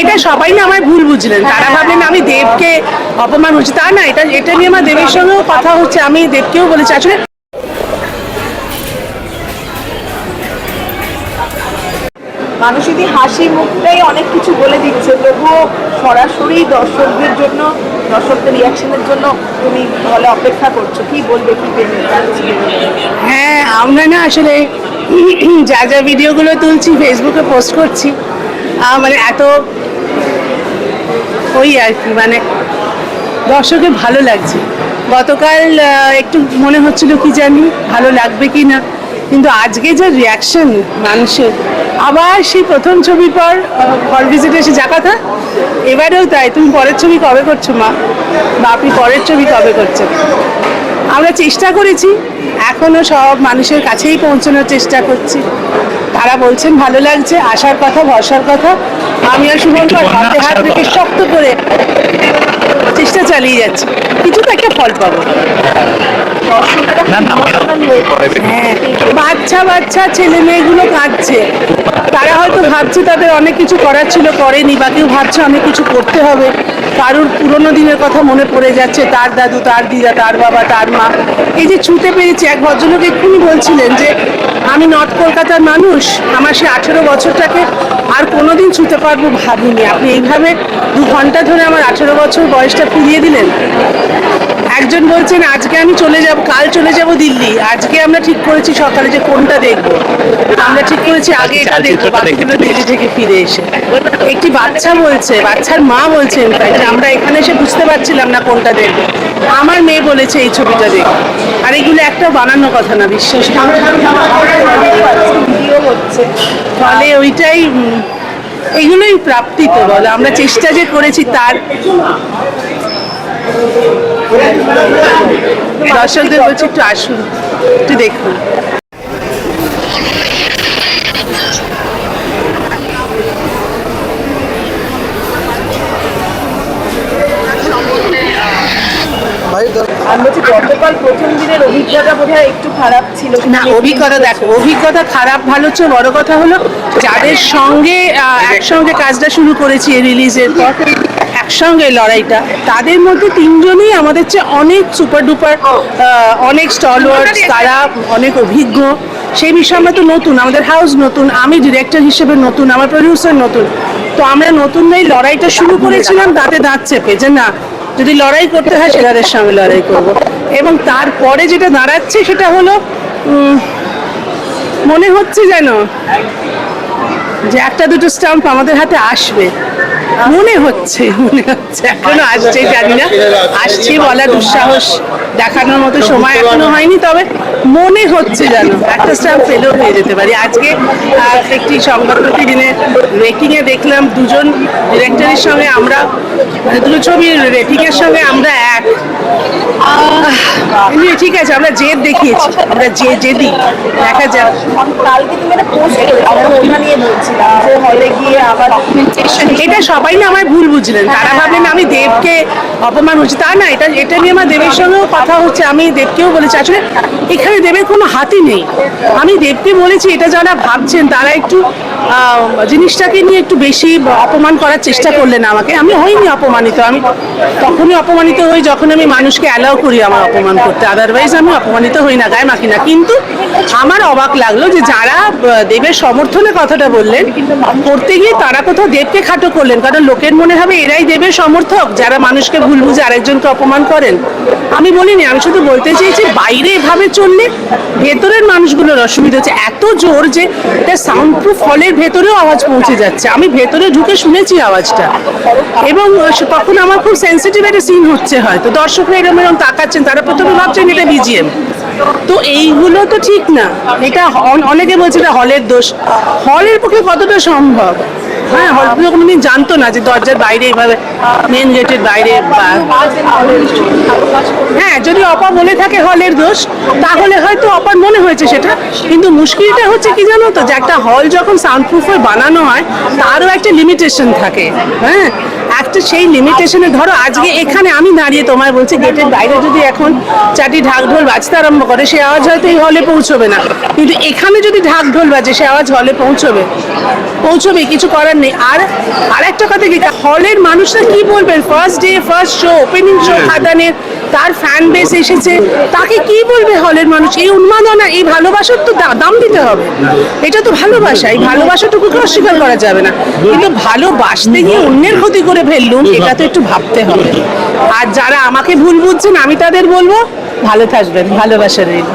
এটা সবাই না আমায় ভুল বুঝলেন। তারা ভাবলেন আমি দেবকে অপমান হচ্ছে তা না এটা এটা নিয়ে আমার দেবের সঙ্গেও কথা হচ্ছে। আমি দেবকেও বলেছি। আসলে মানুষ যদি হাসি মুখটাই অনেক কিছু বলে দিচ্ছে তবুও সরাসরি দর্শকদের জন্য দর্শকদের রিয়াকশনের জন্য তুমি হলে অপেক্ষা করছ। কি বলবে কি হ্যাঁ আমরা না আসলে যা যা ভিডিওগুলো তুলছি ফেসবুকে পোস্ট করছি মানে এত ওই আর কি মানে দর্শকে ভালো লাগছে। গতকাল একটু মনে হচ্ছিল কি জানি ভালো লাগবে কি না, কিন্তু আজকে যে রিয়াকশন মানুষের, আবার সেই প্রথম ছবির পর হল ভিজিট এসে যা কথা, এবারেও তাই, তুমি পরের ছবি কবে করছ মা? বা আপনি পরের ছবি কবে করছেন? আমরা চেষ্টা করেছি এখনও সব মানুষের কাছেই পৌঁছানোর চেষ্টা করছি। তারা বলছেন ভালো লাগছে আসার কথা ভরসার কথা। আমি আর শুভঙ্কর হাতে হাত রেখে শক্ত করে চেষ্টা চালিয়ে যাচ্ছি। কিছু তো একটা ফল পাবো। হ্যাঁ বাচ্চা বাচ্চা ছেলে মেয়েগুলো কাঁদছে। তারা হয়তো ভাবছে তাদের অনেক কিছু করার ছিল করেনি। বা কেউ ভাবছে অনেক কিছু করতে হবে। কারুর পুরোনো দিনের কথা মনে পড়ে যাচ্ছে, তার দাদু, তার দিদা, তার বাবা, তার মা। এই যে ছুতে পেরেছি, এক ভদ্রলোক এক্ষুনি বলছিলেন যে, আমি নর্থ কলকাতার মানুষ, আমার সে আঠেরো বছরটাকে আর কোনোদিন ছুতে পারব ভাবিনি। আপনি এইভাবে দু ঘণ্টা ধরে আমার আঠেরো বছর বয়সটা ফিরিয়ে দিলেন? একজন বলছেন, আজকে আমি চলে যাব, কাল চলে যাব দিল্লি। আজকে আমরা ঠিক করেছি সকালে যে কোনটা দেখব। আমরা ঠিক করেছি, আগে এটা দেখব বাকিগুলো দিল্লি থেকে ফিরে এসে। একটি বাচ্চা বলছে, বাচ্চার মা বলছেন যে আমরা এখানে এসে বুঝতে পারছিলাম না কোনটা দেখব আমার মেয়ে বলেছে এই ছবিটা দেখো। আর এগুলো একটা বানানো কথা না, বিশ্বাস ফলে ওইটাই এগুলোই প্রাপ্তি তো বলো। আমরা চেষ্টা যে করেছি তার দর্শকদের বলছি একটু আসুন, একটু দেখুন আমি গতকাল প্রথম দিনের অভিজ্ঞতা বোধহয় একটু খারাপ ছিল। না অভিজ্ঞতা দেখো অভিজ্ঞতা খারাপ ভালো চেয়ে বড় কথা হলো যাদের সঙ্গে একসঙ্গে কাজটা শুরু করেছি রিলিজের পর একসঙ্গে লড়াইটা তাদের মধ্যে তিনজনই আমাদের চেয়ে অনেক সুপার ডুপার অনেক স্টলওয়ার্ড তারা অনেক অভিজ্ঞ। সেই বিষয়ে আমরা তো নতুন আমাদের হাউস নতুন আমি ডিরেক্টর হিসেবে নতুন আমার প্রডিউসার নতুন। তো আমরা নতুন এই লড়াইটা শুরু করেছিলাম তাতে দাঁত চেপে যে না যদি লড়াই করতে হয় সেনাদের সঙ্গে লড়াই করব। এবং তারপরে যেটা দাঁড়াচ্ছে সেটা হলো মনে হচ্ছে যেন যে একটা দুটো স্টাম্প আমাদের হাতে আসবে। মনে হচ্ছে মনে হচ্ছে, এখনও আসছে, জানি না। আসছে বলার দুঃসাহস, দেখানোর মতো সময় এখনও হয়নি, তবে মনে হচ্ছে যেন একটা স্টাম্প পেলেও হয়ে যেতে পারি। আজকে একটি সংবাদ প্রতিদিনের রেটিংয়ে দেখলাম দুজন ডিরেক্টরের সঙ্গে আমরা মানে দুটো ছবির রেটিংয়ের সঙ্গে আমরা এক। ঠিক আছে আমরা জেদ দেখিয়েছি আমরা যে জেদি দেখা যাক। কালকে তুমি একটা পোস্ট নিয়ে বলছিলাম যে হলে গিয়ে আবার ডকুমেন্টেশন এটা সবাই না আমায় ভুল বুঝলেন তারা ভাবলেন আমি দেবকে অপমান হচ্ছে। তা না এটা এটা নিয়ে আমার দেবের সঙ্গেও কথা হচ্ছে আমি দেবকেও বলেছি। আসলে এখানে দেবের কোনো হাতই নেই। আমি দেবকে বলেছি, এটা যারা ভাবছেন, তারা একটু জিনিসটাকে নিয়ে একটু বেশি অপমান করার চেষ্টা করলেন আমাকে। আমি হইনি অপমানিত, আমি তখনই অপমানিত হই যখন আমি মানুষকে অ্যালাউ করি আমার অপমান করতে। আদারওয়াইজ আমি অপমানিত হই না, গায়ে মাখি না। কিন্তু আমার অবাক লাগল যে যারা দেবের সমর্থনে কথাটা বললেন, করতে গিয়ে তারা কোথাও দেবকে খাটো করলেন। কারণ লোকের মনে হবে এরাই দেবের সমর্থক, যারা মানুষকে ভুল বুঝে আরেকজনকে অপমান করেন। আমি বলিনি, আমি শুধু বলতে চেয়েছি, বাইরে এভাবে চললে ভেতরের মানুষগুলোর অসুবিধা হচ্ছে। এত জোর যে এটা সাউন্ড প্রুফ হলের ভেতরেও আওয়াজ পৌঁছে যাচ্ছে। আমি ভেতরে ঢুকে শুনেছি আওয়াজটা। এবং তখন আমার খুব সেন্সিটিভ একটা সিন হচ্ছে হয়তো। দর্শকরা এরকম এরকম তাকাচ্ছেন, তারা প্রথমে ভাবছেন এটা বিজিএম তো এইগুলো তো ঠিক না। এটা অন- অনেকে বলছে এটা হলের দোষ। হলের পক্ষে কতটা সম্ভব? হ্যাঁ হলগুলো কোনোদিন জানতো না যে দরজার বাইরে এইভাবে মেন গেটের বাইরে যদি অপা বলে থাকে হলের দোষ, তাহলে হয়তো অপার মনে হয়েছে সেটা। কিন্তু মুশকিলটা হচ্ছে কি জানো তো, যে একটা হল যখন সাউন্ড প্রুফ হয়ে বানানো হয়, তারও একটা লিমিটেশন থাকে। হ্যাঁ? একটা সেই লিমিটেশনে ধরো, আজকে এখানে আমি দাঁড়িয়ে তোমায় বলছি, গেটের বাইরে যদি এখন চারটি ঢাক ঢোল বাজতে আরম্ভ করে, সে আওয়াজ হয়তো এই হলে পৌঁছবে না। কিন্তু এখানে যদি ঢাক ঢোল বাজে, সে আওয়াজ হলে পৌঁছবে। পৌঁছবে, কিছু করার নেই। আর আর একটা কথা কি, হলের মানুষরা কি বলবেন? First day first show opening show খাদানের তার ফ্যান বেস এসেছে। তাকে কি বলবে হলের মানুষ? এই উন্মাদনা এই ভালোবাসার তো দাম দিতে হবে। এটা তো ভালোবাসা। এই ভালোবাসাটুকুকে অস্বীকার করা যাবে না। কিন্তু ভালোবাসতে গিয়ে অন্যের ক্ষতি করে ফেললুম এটা তো একটু ভাবতে হবে। আর যারা আমাকে ভুল বুঝছেন আমি তাদের বলব ভালো থাকবেন। ভালোবাসা রইল